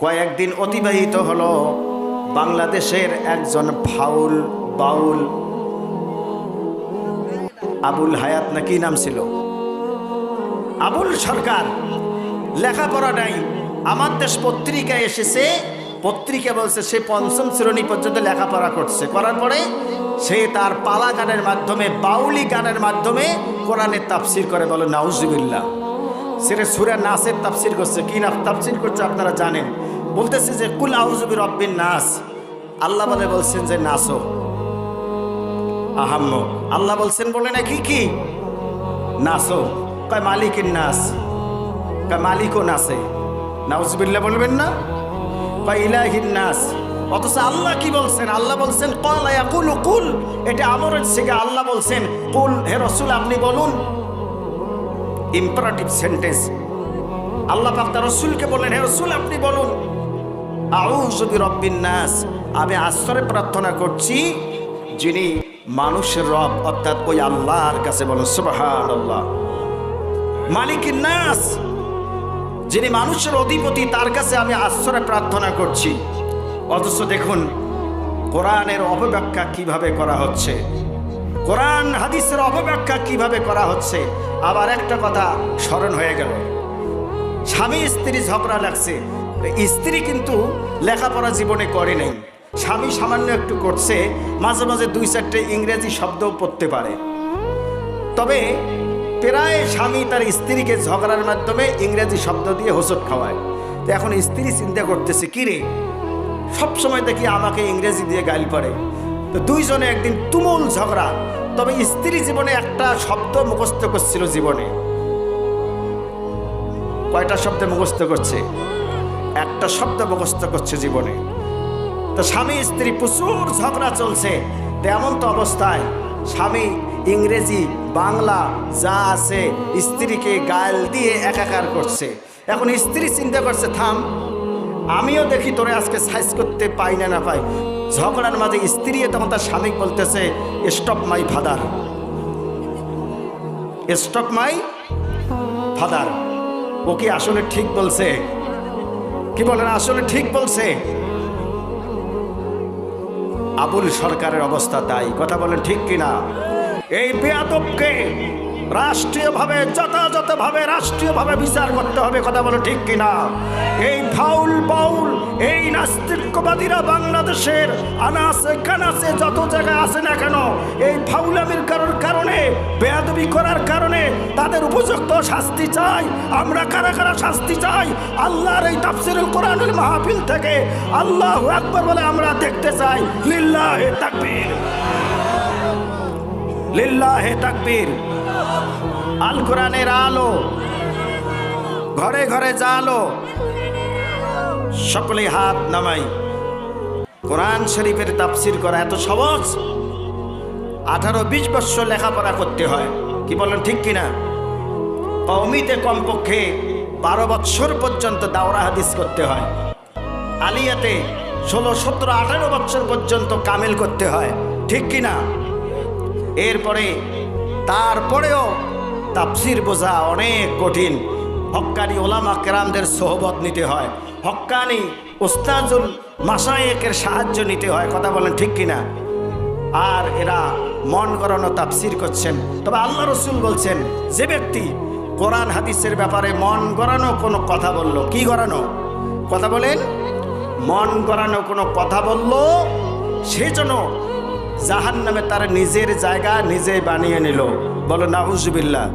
কয়েকদিন অতিবাহিত হলো বাংলাদেশের একজন ফাউল বাউল। আবুল হায়াত না কি নাম ছিল? আবুল সরকার। লেখাপড়া নাই। আমার দেশ পত্রিকায় এসেছে। পত্রিকা বলছে সে পঞ্চম শ্রেণি পর্যন্ত লেখাপড়া করছে। করার পরে সে তার পালা গানের মাধ্যমে, বাউলি গানের মাধ্যমে কোরআনের তাফসির করে বলে, নাউজুবিল্লাহ। সেটা সুরে নাসের তাফসির করছে। কি না তাফসির করছে আপনারা জানেন। বলতেছে যে, কুল আউজুবির রব্বিন নাস। আল্লাহ বলে, বলছেন যে, নাসো। আহাম্ম আল্লাহ বলছেন, বলে নাকি কি? নাসো। কয় মালিকের নাস? কয় মালিকও নাসে। নাউজবিল্লা বলবেন না? কয় ইলাহিন নাস। অথচ আল্লাহ কি বলছেন? আল্লাহ বলছেন কল কুল কুল। এটা আমরের থেকে আল্লাহ বলছেন, কুল, হে রসুল, আপনি বলুন। Imperative sentence. আল্লাহ পাক তার রসুলকে বললেন, হে রসুল, আপনি বলুন। আউজবি নাস। আমি আশ্রয় প্রার্থনা করছি, যিনি মানুষের রব, অর্থাৎ ওই আল্লাহর কাছে বলুন সুবহান আল্লাহ মালিকের নাস, যিনি মানুষের অধিপতি, তার কাছে আমি আশ্রয় প্রার্থনা করছি। অথচ দেখুন, কোরআনের অপব্যাখ্যা কীভাবে করা হচ্ছে? কোরআন হাদিসের অপব্যাখ্যা কীভাবে করা হচ্ছে? আবার একটা কথা স্মরণ হয়ে গেল। স্বামী স্ত্রী ঝগড়া লাগছে। স্ত্রী কিন্তু লেখাপড়া জীবনে করে নেই। স্বামী সামান্য একটু করছে, মাঝে মাঝে দুই চারটে ইংরেজি শব্দও পড়তে পারে। তবে প্রায় স্বামী তার স্ত্রীকে ঝগড়ার মাধ্যমে ইংরেজি শব্দ দিয়ে হোসট খাওয়ায়। তো এখন স্ত্রী চিন্তা করতেছে, কি রে? সবসময় দেখি আমাকে ইংরেজি দিয়ে গাল পড়ে। তো দুইজনে একদিন তুমুল ঝগড়া, তবে স্ত্রী জীবনে একটা শব্দ মুখস্থ করছিল জীবনে। কয়টা শব্দ মুখস্থ করছে? একটা শব্দ মুখস্থ করছে জীবনে। তো স্বামী, স্ত্রী প্রচুর ঝগড়া চলছে। তো এমন তো অবস্থায় স্বামী ইংরেজি, বাংলা যা আছে স্ত্রীকে গাল দিয়ে একাকার করছে। এখন স্ত্রী চিন্তা করছে, থাম, আমিও দেখি তোরে আজকে সাইজ করতে পাই না না পাই। ঝগড়ার মাঝে স্ত্রী তখন তার স্বামী বলতেছে stop my father stop my father ও কি আসলে ঠিক বলছে? কি বলেন? আসলে ঠিক বলছে। আবুল সরকারের অবস্থা তাই। কথা বলেন ঠিক কিনা? এই বেয়াদবকে রাষ্ট্রীয়ভাবে, যথাযথভাবে, রাষ্ট্রীয়ভাবে বিচার করতে হবে, কথা বলে ঠিক কিনা? এই ফাউল বাউল এই নাস্তিকবাদীরা বাংলাদেশের আনাসে কানাসে যত জায়গায় আছে না কেন, এই ফাউলামির কারণ কারণে, বেয়াদবি করার কারণে তাদের উপযুক্ত শাস্তি চাই, আমরা কারা কারা শাস্তি চাই, আল্লাহর এই তাফসিরুল কোরআনুল মাহফিল থেকে আল্লাহ একবার বলে আমরা দেখতে চাই, লিল্লাহে তাকবীর। লিল্লাহে তাকবীর। আল কোরআনের আলো। ঘরে ঘরে জালো। সকলে হাত নামাই। কোরআন শরীফের তাফসির করা এত সহজ। আঠারো বিশ বৎসর লেখাপড়া করতে হয়। কি বলেন, ঠিক কিনা? কৌমিতে কমপক্ষে বারো বৎসর পর্যন্ত দাওরা হাদিস করতে হয়। আলিয়াতে ষোলো, সতেরো, আঠারো বৎসর পর্যন্ত কামেল করতে হয়। ঠিক কিনা? এরপরে, তারপরেও তাফসির বোঝা অনেক কঠিন। হক্কানি ওলামা কেরামদের সোহবত নিতে হয়। হক্কানি ওস্তাজুল মাসায়েকের সাহায্য নিতে হয়। কথা বলেন ঠিক কিনা? আর এরা মন করানো তাপসির করছেন। তবে আল্লাহ রসুল বলছেন, যে ব্যক্তি কোরআন হাদিসের ব্যাপারে মন গড়ানো কোনো কথা বলল, কি গড়ানো? কথা বলেন, মন গড়ানো কোনো কথা বলল সেজন্য জাহান নামে তার নিজের জায়গা নিজে বানিয়ে নিল। বলো নাহুজবিল্লা